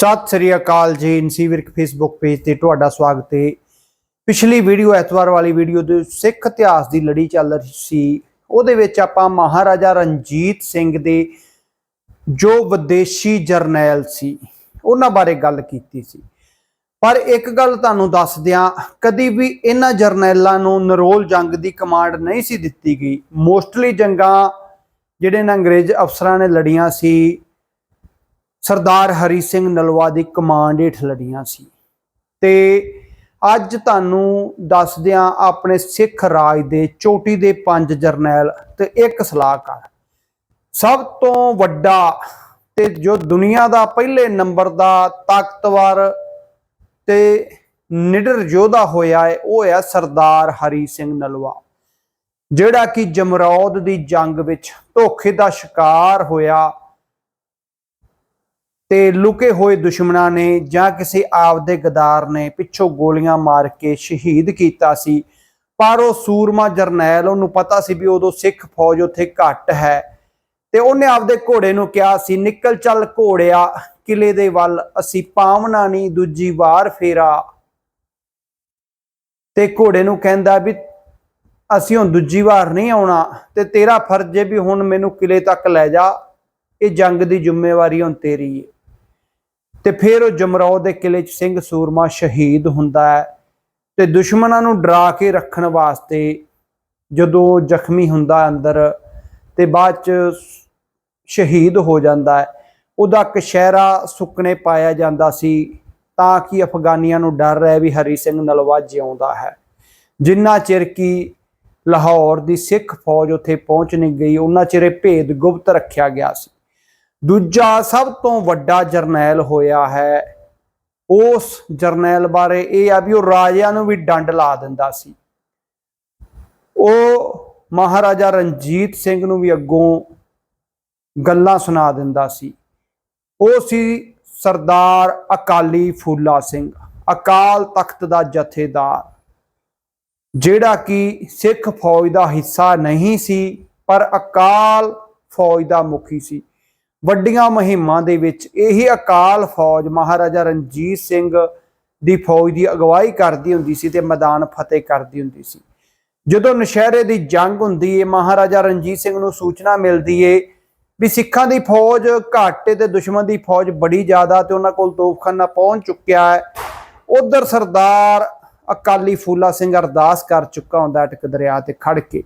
ਸਤਿ ਸ੍ਰੀ ਅਕਾਲ ਜੀ। ਇਨਸੀ Virk Facebook page ਤੇ ਤੁਹਾਡਾ ਸਵਾਗਤ ਹੈ। ਪਿਛਲੀ ਵੀਡੀਓ, ਐਤਵਾਰ ਵਾਲੀ ਵੀਡੀਓ ਦੇ ਸਿੱਖ ਇਤਿਹਾਸ ਦੀ ਲੜੀ ਚੱਲ ਰਹੀ ਸੀ। ਉਹਦੇ ਵਿੱਚ ਆਪਾਂ ਮਹਾਰਾਜਾ ਰਣਜੀਤ ਸਿੰਘ ਦੇ ਜੋ ਵਿਦੇਸ਼ੀ ਜਰਨੈਲ ਸੀ, ਉਹਨਾਂ ਬਾਰੇ ਗੱਲ ਕੀਤੀ ਸੀ। ਪਰ ਇੱਕ ਗੱਲ ਤੁਹਾਨੂੰ ਦੱਸ ਦਿਆਂ, ਕਦੀ ਵੀ ਇਹਨਾਂ ਜਰਨੈਲਾਂ ਨੂੰ ਨਰੋਲ ਜੰਗ ਦੀ ਕਮਾਂਡ ਨਹੀਂ ਸੀ ਦਿੱਤੀ ਗਈ। ਮੋਸਟਲੀ ਜੰਗਾਂ, ਜਿਹੜੇ ਨਾ ਅੰਗਰੇਜ਼ ਅਫਸਰਾਂ ਨੇ ਲੜੀਆਂ ਸੀ ਸਰਦਾਰ ਹਰੀ ਸਿੰਘ ਨਲਵਾ ਦੀ ਕਮਾਂਡ ਹੇਠ ਲੜੀਆਂ ਸੀ। ਤੇ ਅੱਜ ਤੁਹਾਨੂੰ ਦੱਸਦਿਆਂ ਆਪਣੇ ਸਿੱਖ ਰਾਜ ਦੇ ਚੋਟੀ ਦੇ ਪੰਜ ਜਰਨੈਲ ਤੇ ਇੱਕ ਸਲਾਹਕਾਰ। ਸਭ ਤੋਂ ਵੱਡਾ ਤੇ ਜੋ ਦੁਨੀਆ ਦਾ ਪਹਿਲੇ ਨੰਬਰ ਦਾ ਤਾਕਤਵਰ ਤੇ ਨਿਡਰ ਯੋਧਾ ਹੋਇਆ ਹੈ ਉਹ ਹੈ ਸਰਦਾਰ ਹਰੀ ਸਿੰਘ ਨਲਵਾ ਜਿਹੜਾ ਕਿ ਜਮਰੌਦ ਦੀ ਜੰਗ ਵਿੱਚ ਧੋਖੇ ਦਾ ਸ਼ਿਕਾਰ ਹੋਇਆ ਤੇ ਲੁਕੇ ਹੋਏ ਦੁਸ਼ਮਣਾਂ ਨੇ ਜਾਂ ਕਿਸੇ ਆਪਦੇ ਗਦਾਰ ਨੇ ਪਿੱਛੋਂ ਗੋਲੀਆਂ ਮਾਰ ਕੇ ਸ਼ਹੀਦ ਕੀਤਾ ਸੀ। ਪਰ ਉਹ ਸੂਰਮਾ ਜਰਨੈਲ, ਉਹਨੂੰ ਪਤਾ ਸੀ ਵੀ ਉਦੋਂ ਸਿੱਖ ਫੌਜ ਉੱਥੇ ਘੱਟ ਹੈ ਤੇ ਉਹਨੇ ਆਪਦੇ ਘੋੜੇ ਨੂੰ ਕਿਹਾ ਸੀ, ਨਿਕਲ ਚੱਲ ਘੋੜਿਆ, ਕਿਲੇ ਦੇ ਵੱਲ, ਅਸੀਂ ਪਾਵਨਾ ਨਹੀਂ, ਦੂਜੀ ਵਾਰ ਫੇਰਾ। ਤੇ ਘੋੜੇ ਨੂੰ ਕਹਿੰਦਾ ਵੀ, ਅਸੀਂ ਹੁਣ ਦੂਜੀ ਵਾਰ ਨਹੀਂ ਆਉਣਾ ਤੇ ਤੇਰਾ ਫਰਜ਼ ਹੈ ਵੀ ਹੁਣ ਮੈਨੂੰ ਕਿਲੇ ਤੱਕ ਲੈ ਜਾ, ਇਹ ਜੰਗ ਦੀ ਜ਼ਿੰਮੇਵਾਰੀ ਹੁਣ ਤੇਰੀ ਹੈ ਤੇ ਫਿਰ ਉਹ ਜਮਰੌ ਦੇ ਕਿਲੇ 'ਚ ਸਿੰਘ ਸੂਰਮਾ ਸ਼ਹੀਦ ਹੁੰਦਾ ਹੈ ਤੇ ਦੁਸ਼ਮਣਾਂ ਨੂੰ ਡਰਾ ਕੇ ਰੱਖਣ ਵਾਸਤੇ ਜਦੋਂ ਜ਼ਖਮੀ ਹੁੰਦਾ ਅੰਦਰ ਤੇ ਬਾਅਦ 'ਚ ਸ਼ਹੀਦ ਹੋ ਜਾਂਦਾ ਹੈ। ਉਹਦਾ ਕਸ਼ਹਿਰਾ ਸੁੱਕਣੇ ਪਾਇਆ ਜਾਂਦਾ ਸੀ ਤਾਂ ਕਿ ਅਫਗਾਨੀਆਂ ਨੂੰ ਡਰ ਰਹੇ ਵੀ ਹਰੀ ਸਿੰਘ ਨਲਵਾ ਜਿਉਂਦਾ ਹੈ। ਜਿੰਨਾ ਚਿਰ ਕੀ ਲਾਹੌਰ ਦੀ ਸਿੱਖ ਫੌਜ ਉੱਥੇ ਪਹੁੰਚ ਨਹੀਂ ਗਈ, ਉਹਨਾਂ ਚਿਰ ਭੇਦ ਗੁਪਤ ਰੱਖਿਆ ਗਿਆ ਸੀ। ਦੂਜਾ ਸਭ ਤੋਂ ਵੱਡਾ ਜਰਨੈਲ ਹੋਇਆ ਹੈ। ਉਸ ਜਰਨੈਲ ਬਾਰੇ ਇਹ ਆ ਵੀ ਉਹ ਰਾਜਿਆਂ ਨੂੰ ਵੀ ਡੰਡ ਲਾ ਦਿੰਦਾ ਸੀ। ਉਹ ਮਹਾਰਾਜਾ ਰਣਜੀਤ ਸਿੰਘ ਨੂੰ ਵੀ ਅੱਗੋਂ ਗੱਲਾਂ ਸੁਣਾ ਦਿੰਦਾ ਸੀ। ਉਹ ਸੀ ਸਰਦਾਰ ਅਕਾਲੀ ਫੂਲਾ ਸਿੰਘ, ਅਕਾਲ ਤਖਤ ਦਾ ਜਥੇਦਾਰ, ਜਿਹੜਾ ਕਿ ਸਿੱਖ ਫੌਜ ਦਾ ਹਿੱਸਾ ਨਹੀਂ ਸੀ, ਪਰ ਅਕਾਲ ਫੌਜ ਦਾ ਮੁਖੀ ਸੀ। ਵੱਡੀਆਂ ਮੁਹਿੰਮਾਂ ਦੇ ਵਿੱਚ ਇਹੀ ਅਕਾਲ ਫੌਜ ਮਹਾਰਾਜਾ ਰਣਜੀਤ ਸਿੰਘ ਦੀ ਫੌਜ ਦੀ ਅਗਵਾਈ ਕਰਦੀ ਹੁੰਦੀ ਸੀ ਤੇ ਮੈਦਾਨ ਫਤਿਹ ਕਰਦੀ ਹੁੰਦੀ ਸੀ। ਜਦੋਂ ਨਸ਼ਹਿਰੇ ਦੀ ਜੰਗ ਹੁੰਦੀ ਏ, ਮਹਾਰਾਜਾ ਰਣਜੀਤ ਸਿੰਘ ਨੂੰ ਸੂਚਨਾ ਮਿਲਦੀ ਏ ਵੀ ਸਿੱਖਾਂ ਦੀ ਫੌਜ ਘਾਟੇ ਤੇ ਦੁਸ਼ਮਣ ਦੀ ਫੌਜ ਬੜੀ ਜ਼ਿਆਦਾ ਤੇ ਉਹਨਾਂ ਕੋਲ ਤੋਪਖਾਨਾ ਪਹੁੰਚ ਚੁੱਕਿਆ ਹੈ ਉਧਰ ਸਰਦਾਰ ਅਕਾਲੀ ਫੂਲਾ ਸਿੰਘ ਅਰਦਾਸ ਕਰ ਚੁੱਕਾ ਹੁੰਦਾ ਟਕ ਦਰਿਆ ਤੇ ਖੜ ਕੇ।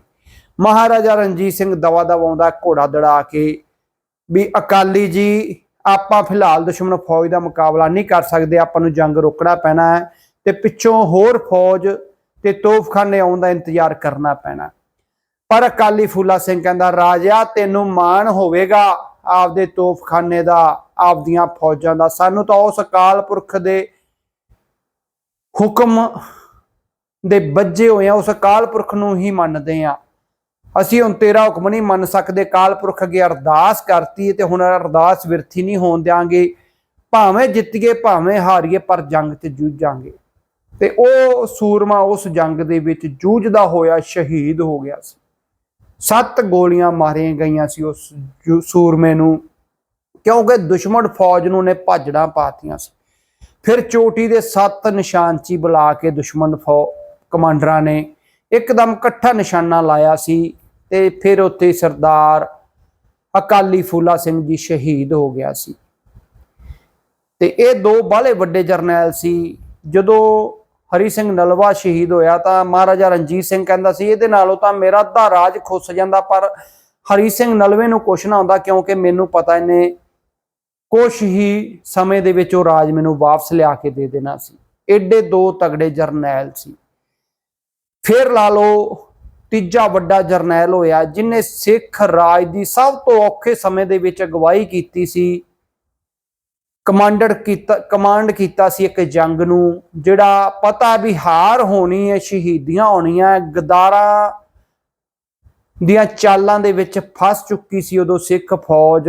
ਮਹਾਰਾਜਾ ਰਣਜੀਤ ਸਿੰਘ ਦਵਾ ਦਵਾਉਂਦਾ ਘੋੜਾ ਦੜਾ ਕੇ ਵੀ ਅਕਾਲੀ ਜੀ, ਆਪਾਂ ਫਿਲਹਾਲ ਦੁਸ਼ਮਣ ਫੌਜ ਦਾ ਮੁਕਾਬਲਾ ਨਹੀਂ ਕਰ ਸਕਦੇ, ਆਪਾਂ ਨੂੰ ਜੰਗ ਰੋਕਣਾ ਪੈਣਾ ਹੈ ਤੇ ਪਿੱਛੋਂ ਹੋਰ ਫੌਜ ਤੇ ਤੋਫਖਾਨੇ ਆਉਣ ਦਾ ਇੰਤਜ਼ਾਰ ਕਰਨਾ ਪੈਣਾ। ਪਰ ਅਕਾਲੀ ਫੂਲਾ ਸਿੰਘ ਕਹਿੰਦਾ ਰਾਜਾ ਤੈਨੂੰ ਮਾਣ ਹੋਵੇਗਾ ਆਪਦੇ ਤੋਫਖਾਨੇ ਦਾ, ਆਪਦੀਆਂ ਫੌਜਾਂ ਦਾ। ਸਾਨੂੰ ਤਾਂ ਉਸ ਅਕਾਲ ਪੁਰਖ ਦੇ ਹੁਕਮ ਦੇ ਬੱਜੇ ਹੋਏ ਆ, ਉਸ ਅਕਾਲ ਪੁਰਖ ਨੂੰ ਹੀ ਮੰਨਦੇ ਆ। ਅਸੀਂ ਹੁਣ ਤੇਰਾ ਹੁਕਮ ਨਹੀਂ ਮੰਨ ਸਕਦੇ ਕਾਲ ਪੁਰਖ ਅੱਗੇ ਅਰਦਾਸ ਕਰਤੀ ਤੇ ਹੁਣ ਅਰਦਾਸ ਵਿਰਥੀ ਨਹੀਂ ਹੋਣ ਦਿਆਂਗੇ। ਭਾਵੇਂ ਜਿੱਤੀਏ, ਭਾਵੇਂ ਹਾਰੀਏ, ਪਰ ਜੰਗ 'ਚ ਜੂਝਾਂਗੇ। ਤੇ ਉਹ ਸੂਰਮਾ ਉਸ ਜੰਗ ਦੇ ਵਿੱਚ ਜੂਝਦਾ ਹੋਇਆ ਸ਼ਹੀਦ ਹੋ ਗਿਆ ਸੀ। ਸੱਤ ਗੋਲੀਆਂ ਮਾਰੀਆਂ ਗਈਆਂ ਸੀ ਉਸ ਸੂਰਮੇ ਨੂੰ, ਕਿਉਂਕਿ ਦੁਸ਼ਮਣ ਫੌਜ ਨੂੰ ਨੇ ਭਾਜੜਾਂ ਪਾਤੀਆਂ ਸੀ। ਫਿਰ ਚੋਟੀ ਦੇ ਸੱਤ ਨਿਸ਼ਾਨਚੀ ਬੁਲਾ ਕੇ ਦੁਸ਼ਮਣ ਫੌ, ਕਮਾਂਡਰਾਂ ਨੇ ਇੱਕਦਮ ਇਕੱਠਾ ਨਿਸ਼ਾਨਾ ਲਾਇਆ ਸੀ। ਤੇ ਫਿਰ ਉੱਥੇ ਸਰਦਾਰ ਅਕਾਲੀ ਫੂਲਾ ਸਿੰਘ ਜੀ ਸ਼ਹੀਦ ਹੋ ਗਿਆ ਸੀ। ਤੇ ਇਹ ਦੋ ਬਾਲੇ ਵੱਡੇ ਜਰਨੈਲ ਸੀ। ਜਦੋਂ ਹਰੀ ਸਿੰਘ ਨਲਵਾ ਸ਼ਹੀਦ ਹੋਇਆ ਤਾਂ ਮਹਾਰਾਜਾ ਰਣਜੀਤ ਸਿੰਘ ਕਹਿੰਦਾ ਸੀ, ਇਹਦੇ ਨਾਲੋਂ ਤਾਂ ਮੇਰਾ ਅੱਧਾ ਰਾਜ ਖੁੱਸ ਜਾਂਦਾ, ਪਰ ਹਰੀ ਸਿੰਘ ਨਲਵੇ ਨੂੰ ਕੁਛ ਨਾ ਹੁੰਦਾ ਕਿਉਂਕਿ ਮੈਨੂੰ ਪਤਾ ਇਹਨੇ ਕੁਛ ਹੀ ਸਮੇਂ ਦੇ ਵਿੱਚ ਉਹ ਰਾਜ ਮੈਨੂੰ ਵਾਪਸ ਲਿਆ ਕੇ ਦੇ ਦੇਣਾ ਸੀ। ਐਡੇ ਦੋ ਤਗੜੇ ਜਰਨੈਲ ਸੀ। ਫਿਰ ਲਾ ਲਓ ਤੀਜਾ ਵੱਡਾ ਜਰਨੈਲ ਹੋਇਆ, ਜਿਨੇ ਸਿੱਖ ਰਾਜ ਦੀ ਸਭ ਤੋਂ ਔਖੇ ਸਮੇਂ ਦੇ ਵਿੱਚ ਅਗਵਾਈ ਕੀਤੀ ਸੀ ਕਮਾਂਡਰ ਕੀਤਾ, ਕਮਾਂਡ ਕੀਤਾ ਸੀ ਇੱਕ ਜੰਗ ਨੂੰ, ਜਿਹੜਾ ਪਤਾ ਵੀ ਹਾਰ ਹੋਣੀ ਹੈ, ਸ਼ਹੀਦੀਆਂ ਹੋਣੀਆਂ, ਗਦਾਰਾਂ ਦੀਆਂ ਚਾਲਾਂ ਦੇ ਵਿੱਚ ਫਸ ਚੁੱਕੀ ਸੀ ਉਦੋਂ ਸਿੱਖ ਫੌਜ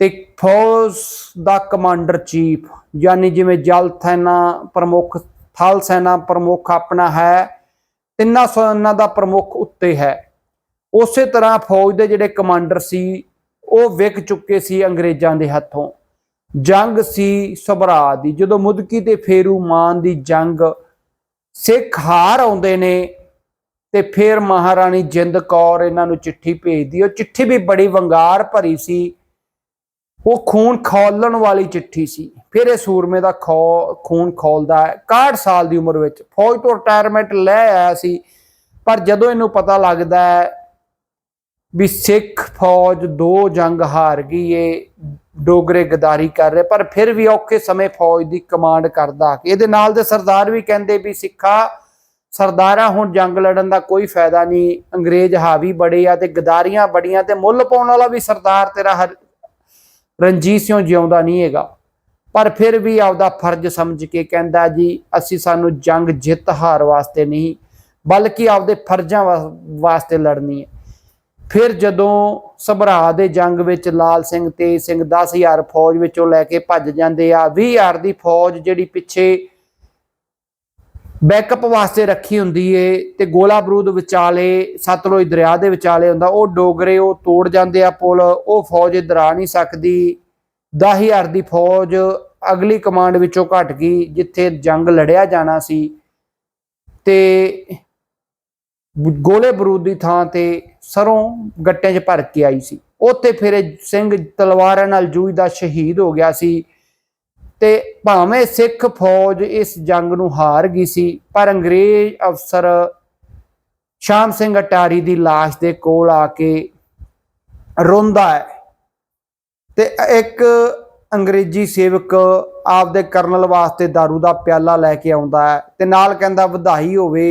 ਤੇ ਫੌਜ ਦਾ ਕਮਾਂਡਰ ਚੀਫ, ਯਾਨੀ ਜਿਵੇਂ ਜਲ ਸੈਨਾ ਪ੍ਰਮੁੱਖ, ਥਲ ਸੈਨਾ ਪ੍ਰਮੁੱਖ ਆਪਣਾ ਹੈ ਤਿੰਨਾਂ ਸੈਨਾ ਦਾ ਪ੍ਰਮੁੱਖ ਉੱਤੇ ਹੈ। ਉਸੇ ਤਰ੍ਹਾਂ ਫੌਜ ਦੇ ਜਿਹੜੇ ਕਮਾਂਡਰ ਸੀ, ਉਹ ਵਿਕ ਚੁੱਕੇ ਸੀ ਅੰਗਰੇਜ਼ਾਂ ਦੇ ਹੱਥੋਂ। ਜੰਗ ਸੀ ਸਭਰਾ ਦੀ। ਜਦੋਂ ਮੁਦਕੀ ਤੇ ਫੇਰੂ ਮਾਨ ਦੀ ਜੰਗ ਸਿੱਖ ਹਾਰ ਆਉਂਦੇ ਨੇ ਤੇ ਫਿਰ ਮਹਾਰਾਣੀ ਜਿੰਦ ਕੌਰ ਇਹਨਾਂ ਨੂੰ ਚਿੱਠੀ ਭੇਜਦੀ। ਉਹ ਚਿੱਠੀ ਵੀ ਬੜੀ ਵੰਗਾਰ ਭਰੀ ਸੀ। ਉਹ ਖੂਨ ਖੋਲਣ ਵਾਲੀ ਚਿੱਠੀ ਸੀ। ਫਿਰ ਇਹ ਸੂਰਮੇ ਦਾ ਖੌ, ਖੂਨ ਖੋਲਦਾ ਹੈ। 61 ਸਾਲ ਦੀ ਉਮਰ ਵਿੱਚ ਫੌਜ ਤੋਂ ਰਿਟਾਇਰਮੈਂਟ ਲੈ ਆਇਆ ਸੀ। ਪਰ ਜਦੋਂ ਇਹਨੂੰ ਪਤਾ ਲੱਗਦਾ ਹੈ ਵੀ ਸਿੱਖ ਫੌਜ ਦੋ ਜੰਗ ਹਾਰ ਗਈ ਏ, ਡੋਗਰੇ ਗਦਾਰੀ ਕਰ ਰਹੇ, ਪਰ ਫਿਰ ਵੀ ਔਖੇ ਸਮੇਂ ਫੌਜ ਦੀ ਕਮਾਂਡ ਕਰਦਾ ਇਹਦੇ ਨਾਲ ਦੇ ਸਰਦਾਰ ਵੀ ਕਹਿੰਦੇ ਵੀ ਸਿੱਖਾ, ਸਰਦਾਰਾ ਹੁਣ ਜੰਗ ਲੜਨ ਦਾ ਕੋਈ ਫਾਇਦਾ ਨਹੀਂ। ਅੰਗਰੇਜ਼ ਹਾਵੀ ਬੜੇ ਆ ਤੇ ਗਦਾਰੀਆਂ ਬੜੀਆਂ ਤੇ ਮੁੱਲ ਪਾਉਣ ਵਾਲਾ ਵੀ ਸਰਦਾਰ ਤੇਰਾ ਹਰ ਰਣਜੀਤ ਸਿੰਘ ਜਿਉਂਦਾ ਨਹੀਂ ਹੈਗਾ। ਪਰ ਫਿਰ ਵੀ ਆਪਦਾ ਫਰਜ਼ ਸਮਝ ਕੇ ਕਹਿੰਦਾ ਜੀ, ਅਸੀਂ ਸਾਨੂੰ ਜੰਗ ਜਿੱਤ ਹਾਰ ਵਾਸਤੇ ਨਹੀਂ, ਬਲਕਿ ਆਪਦੇ ਫਰਜ਼ਾਂ ਵਾ- ਵਾਸਤੇ ਲੜਨੀ ਹੈ। ਫਿਰ ਜਦੋਂ ਸਭਰਾ ਦੇ ਜੰਗ ਵਿੱਚ ਲਾਲ ਸਿੰਘ, ਤੇਜ ਸਿੰਘ 10000 ਫੌਜ ਵਿੱਚੋਂ ਲੈ ਕੇ ਭੱਜ ਜਾਂਦੇ ਆ 20000 ਦੀ ਫੌਜ ਜਿਹੜੀ ਪਿੱਛੇ ਬੈਕਅਪ ਵਾਸਤੇ ਰੱਖੀ ਹੁੰਦੀ ਏ ਤੇ ਗੋਲਾ ਬਰੂਦ ਵਿਚਾਲੇ, ਸਤਲੁਜ ਦਰਿਆ ਦੇ ਵਿਚਾਲੇ ਹੁੰਦਾ, ਉਹ ਡੋਗਰੇ, ਉਹ ਤੋੜ ਜਾਂਦੇ ਆ ਪੁਲ, ਉਹ ਫੌਜ ਇੱਧਰ ਆ ਨਹੀਂ ਸਕਦੀ। 10000 ਦੀ ਫੌਜ ਅਗਲੀ ਕਮਾਂਡ ਵਿੱਚੋਂ ਘਟ ਗਈ, ਜਿੱਥੇ ਜੰਗ ਲੜਿਆ ਜਾਣਾ ਸੀ। ਤੇ ਗੋਲੇ ਬਰੂਦ ਦੀ ਥਾਂ ਤੇ ਸਰੋਂ ਗੱਟਿਆਂ 'ਚ ਭਰ ਕੇ ਆਈ ਸੀ। ਉੱਥੇ ਫਿਰ ਸਿੰਘ ਤਲਵਾਰਾਂ ਨਾਲ ਜੂਝਦਾ ਸ਼ਹੀਦ ਹੋ ਗਿਆ ਸੀ। ਤੇ ਭਾਵੇਂ ਸਿੱਖ ਫੌਜ ਇਸ ਜੰਗ ਨੂੰ ਹਾਰ ਗਈ ਸੀ ਪਰ ਅੰਗਰੇਜ਼ ਅਫਸਰ ਸ਼ਾਮ ਸਿੰਘ ਅਟਾਰੀ ਦੀ ਲਾਸ਼ ਦੇ ਕੋਲ ਆ ਕੇ ਰੋਂਦਾ ਹੈ ਤੇ ਇੱਕ ਅੰਗਰੇਜ਼ੀ ਸੇਵਕ ਆਪਦੇ ਕਰਨਲ ਵਾਸਤੇ दारू ਦਾ ਪਿਆਲਾ ਲੈ ਕੇ ਆਉਂਦਾ ਹੈ ਤੇ ਨਾਲ ਕਹਿੰਦਾ ਵਧਾਈ ਹੋਵੇ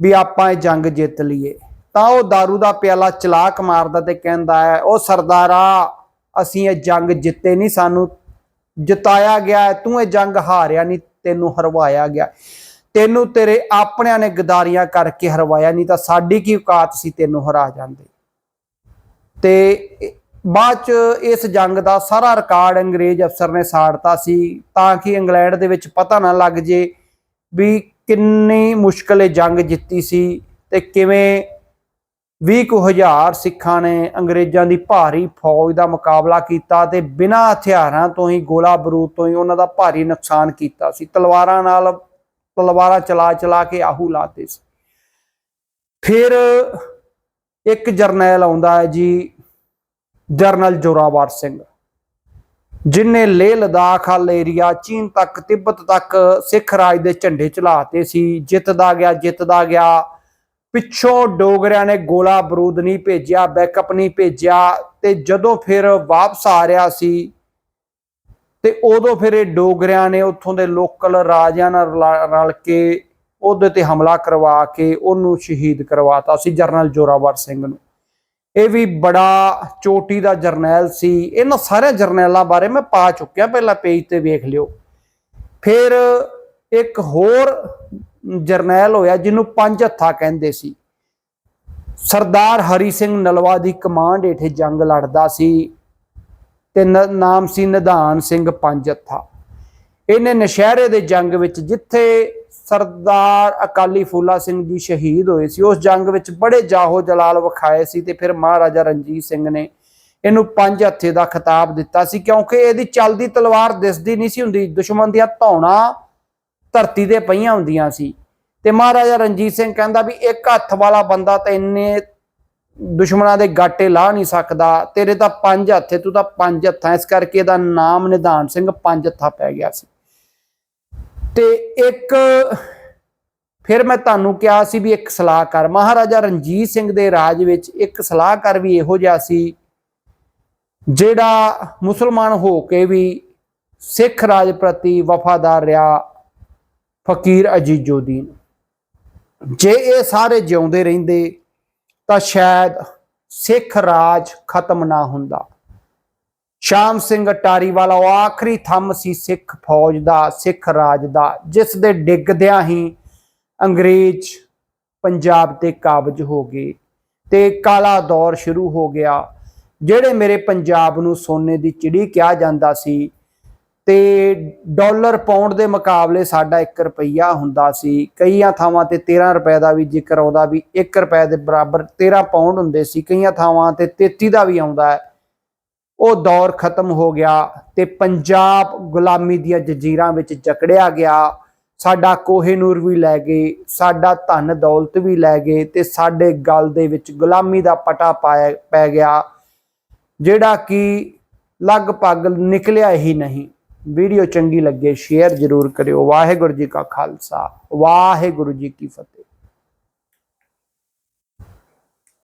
ਵੀ ਆਪਾਂ ਇਹ ਜੰਗ ਜਿੱਤ ਲਈਏ ਤਾਂ ਉਹ दारू ਦਾ ਪਿਆਲਾ ਚਲਾਕ ਮਾਰਦਾ ਤੇ ਕਹਿੰਦਾ ਹੈ ਉਹ ਸਰਦਾਰਾ ਅਸੀਂ ਇਹ ਜੰਗ ਜਿੱਤੇ ਨਹੀਂ ਸਾਨੂੰ ਜਿਤਾਇਆ ਗਿਆ ਤੂੰ ਇਹ ਜੰਗ ਹਾਰਿਆ ਨਹੀਂ, ਤੈਨੂੰ ਹਰਵਾਇਆ ਗਿਆ ਤੈਨੂੰ ਤੇਰੇ ਆਪਣਿਆਂ ਨੇ ਗਦਾਰੀਆਂ ਕਰਕੇ ਹਰਵਾਇਆ ਨਹੀਂ, ਤਾਂ ਸਾਡੀ ਕੀ ਔਕਾਤ ਸੀ ਤੈਨੂੰ ਹਰਾ ਜਾਂਦੇ ਤੇ ਬਾਅਦ ਚ ਇਸ ਜੰਗ ਦਾ ਸਾਰਾ ਰਿਕਾਰਡ ਅੰਗਰੇਜ਼ ਅਫਸਰ ਨੇ ਸਾੜਤਾ ਸੀ, ਤਾਂ ਕਿ ਇੰਗਲੈਂਡ ਦੇ ਵਿੱਚ ਪਤਾ ਨਾ ਲੱਗ ਜੇ ਵੀ ਕਿੰਨੀ ਮੁਸ਼ਕਲ ਇਹ ਜੰਗ ਜਿੱਤੀ ਸੀ ਤੇ ਕਿਵੇਂ 20000 ਸਿੱਖਾਂ ਨੇ ਅੰਗਰੇਜ਼ਾਂ ਦੀ ਭਾਰੀ ਫੌਜ ਦਾ ਮੁਕਾਬਲਾ ਕੀਤਾ ਤੇ ਬਿਨਾਂ ਹਥਿਆਰਾਂ ਤੋਂ ਹੀ ਗੋਲਾ ਬਰੂਦ ਤੋਂ ਹੀ ਉਹਨਾਂ ਦਾ ਭਾਰੀ ਨੁਕਸਾਨ ਕੀਤਾ ਸੀ। ਤਲਵਾਰਾਂ ਨਾਲ ਤਲਵਾਰਾਂ ਚਲਾ ਚਲਾ ਕੇ ਆਹੂ ਲਾਤੇ ਸੀ। ਫਿਰ ਇੱਕ ਜਰਨੈਲ ਆਉਂਦਾ ਹੈ ਜੀ, ਜਰਨਲ ਜੋਰਾਵਰ ਸਿੰਘ, ਜਿਨੇ ਲੇਹ ਲਦਾਖ ਵਾਲ ਏਰੀਆ ਚੀਨ ਤੱਕ, ਤਿੱਬਤ ਤੱਕ ਸਿੱਖ ਰਾਜ ਦੇ ਝੰਡੇ ਚਲਾਤੇ ਸੀ। ਜਿੱਤਦਾ ਗਿਆ ਜਿੱਤਦਾ ਗਿਆ। ਪਿੱਛੋਂ ਡੋਗਰਿਆਂ ਨੇ ਗੋਲਾ ਬਰੂਦ ਨਹੀਂ ਭੇਜਿਆ ਬੈਕਅਪ ਨਹੀਂ ਭੇਜਿਆ ਤੇ ਜਦੋਂ ਫਿਰ ਵਾਪਸ ਆ ਰਿਹਾ ਸੀ ਤੇ ਉਦੋਂ ਫਿਰ ਇਹ ਡੋਗਰਿਆਂ ਨੇ ਉੱਥੋਂ ਦੇ ਲੋਕਲ ਰਾਜਿਆਂ ਨਾਲ ਰਲ ਕੇ ਉਹਦੇ ਤੇ ਹਮਲਾ ਕਰਵਾ ਕੇ ਉਹਨੂੰ ਸ਼ਹੀਦ ਕਰਵਾਤਾ ਸੀ ਜਰਨਲ ਜੋਰਾਵਰ ਸਿੰਘ ਨੂੰ। ਇਹ ਵੀ ਬੜਾ ਚੋਟੀ ਦਾ ਜਰਨੈਲ ਸੀ। ਇਹਨਾਂ ਸਾਰੇ ਜਰਨੈਲਾਂ ਬਾਰੇ ਮੈਂ ਪਾ ਚੁੱਕਿਆ, ਪਹਿਲਾਂ ਪੇਜ ਤੇ ਵੇਖ ਲਿਓ। ਫਿਰ ਇੱਕ ਹੋਰ ਜਰਨੈਲ ਹੋਇਆ, ਜਿਹਨੂੰ ਪੰਜ ਹੱਥਾ ਕਹਿੰਦੇ ਸੀ। ਸਰਦਾਰ ਹਰੀ ਸਿੰਘ ਨਲਵਾ ਦੀ ਕਮਾਂਡ ਹੇਠ ਜੰਗ ਲੜਦਾ ਸੀ ਤੇ ਨਾਮ ਸੀ ਨਿਧਾਨ ਸਿੰਘ ਪੰਜ ਹੱਥਾ। ਇਹਨੇ ਨਸ਼ਹਿਰੇ ਦੇ ਜੰਗ ਵਿੱਚ ਜਿੱਥੇ ਸਰਦਾਰ ਅਕਾਲੀ ਫੂਲਾ ਸਿੰਘ ਜੀ ਸ਼ਹੀਦ ਹੋਏ ਸੀ, ਉਸ ਜੰਗ ਵਿੱਚ ਬੜੇ ਜਾਹੋ ਜਲਾਲ ਵਿਖਾਏ ਸੀ ਤੇ ਫਿਰ ਮਹਾਰਾਜਾ ਰਣਜੀਤ ਸਿੰਘ ਨੇ ਇਹਨੂੰ ਪੰਜ ਹੱਥੇ ਦਾ ਖਿਤਾਬ ਦਿੱਤਾ ਸੀ, ਕਿਉਂਕਿ ਇਹਦੀ ਚੱਲਦੀ ਤਲਵਾਰ ਦਿਸਦੀ ਨਹੀਂ ਸੀ ਹੁੰਦੀ, ਦੁਸ਼ਮਣ ਦੀਆਂ ਧੌਣਾ ਧਰਤੀ ਤੇ ਪਈਆਂ ਹੁੰਦੀਆਂ ਸੀ। ਤੇ ਮਹਾਰਾਜਾ ਰਣਜੀਤ ਸਿੰਘ ਕਹਿੰਦਾ ਵੀ ਇੱਕ ਹੱਥ ਵਾਲਾ ਬੰਦਾ ਤਾਂ ਇੰਨੇ ਦੁਸ਼ਮਣਾਂ ਦੇ ਗਾਟੇ ਲਾ ਨਹੀਂ ਸਕਦਾ। ਤੇਰੇ ਤਾਂ ਪੰਜ ਹੱਥੇ ਤੂੰ ਤਾਂ ਪੰਜ ਹੱਥਾਂ ਇਸ ਕਰਕੇ ਇਹਦਾ ਨਾਮ ਨਿਧਾਨ ਸਿੰਘ ਪੰਜ ਹੱਥਾ ਪੈ ਗਿਆ ਸੀ। ਤੇ ਇੱਕ ਫਿਰ ਮੈਂ ਤੁਹਾਨੂੰ ਕਿਹਾ ਸੀ ਵੀ ਇੱਕ ਸਲਾਹਕਾਰ, ਮਹਾਰਾਜਾ ਰਣਜੀਤ ਸਿੰਘ ਦੇ ਰਾਜ ਵਿੱਚ ਇੱਕ ਸਲਾਹਕਾਰ ਵੀ ਇਹੋ ਜਿਹਾ ਸੀ ਜਿਹੜਾ ਮੁਸਲਮਾਨ ਹੋ ਕੇ ਵੀ ਸਿੱਖ ਰਾਜ ਪ੍ਰਤੀ ਵਫਾਦਾਰ ਰਿਹਾ। ਫਕੀਰ ਅਜੀਜ਼ੁਦੀਨ। ਜੇ ਇਹ ਸਾਰੇ ਜਿਉਂਦੇ ਰਹਿੰਦੇ, ਤਾਂ ਸ਼ਾਇਦ ਸਿੱਖ ਰਾਜ ਖਤਮ ਨਾ ਹੁੰਦਾ। ਸ਼ਾਮ ਸਿੰਘ ਅਟਾਰੀ ਵਾਲਾ ਉਹ ਆਖਰੀ ਥੰਮ ਸੀ ਸਿੱਖ ਫੌਜ ਦਾ, ਸਿੱਖ ਰਾਜ ਦਾ, ਜਿਸ ਦੇ ਡਿੱਗਦਿਆਂ ਹੀ ਅੰਗਰੇਜ਼ ਪੰਜਾਬ ਤੇ ਕਾਬਜ ਹੋ ਗਏ ਤੇ ਕਾਲਾ ਦੌਰ ਸ਼ੁਰੂ ਹੋ ਗਿਆ, ਜਿਹੜੇ ਮੇਰੇ ਪੰਜਾਬ ਨੂੰ ਸੋਨੇ ਦੀ ਚਿੜੀ ਕਿਹਾ ਜਾਂਦਾ ਸੀ। ਤੇ ਡਾਲਰ ਪਾਉਂਡ ਦੇ ਮੁਕਾਬਲੇ ਸਾਡਾ 1 ਰੁਪਈਆ ਹੁੰਦਾ ਸੀ। ਕਈਆਂ ਥਾਵਾਂ ਤੇ 13 ਰੁਪਏ ਦਾ ਵੀ ਜ਼ਿਕਰ ਆਉਂਦਾ ਵੀ 1 ਰੁਪਏ ਦੇ ਬਰਾਬਰ 13 ਪਾਉਂਡ ਹੁੰਦੇ ਸੀ। ਕਈਆਂ ਥਾਵਾਂ ਤੇ 33 ਦਾ ਵੀ ਆਉਂਦਾ ਹੈ। ਉਹ ਦੌਰ ਖਤਮ ਹੋ ਗਿਆ ਤੇ ਪੰਜਾਬ ਗੁਲਾਮੀ ਦੀਆਂ ਜਜ਼ੀਰਾਂ ਵਿੱਚ ਜਕੜਿਆ ਗਿਆ। ਸਾਡਾ ਕੋਹੇਨੂਰ ਵੀ ਲੈ ਗਏ, ਸਾਡਾ ਧਨ ਦੌਲਤ ਵੀ ਲੈ ਗਏ ਤੇ ਸਾਡੇ ਗਲ ਦੇ ਵਿੱਚ ਗੁਲਾਮੀ ਦਾ ਪਟਾ ਪਾਇਆ, ਪੈ ਗਿਆ। ਜਿਹੜਾ ਕਿ ਲਗਭਗ ਨਿਕਲਿਆ ਹੀ ਨਹੀਂ। ਵੀਡੀਓ ਚੰਗੀ ਲੱਗੇ ਸ਼ੇਅਰ ਜ਼ਰੂਰ ਕਰਿਓ। ਵਾਹਿਗੁਰੂ ਜੀ ਕਾ ਖਾਲਸਾ ਵਾਹਿਗੁਰੂ ਜੀ ਕੀ ਫਤਿਹ।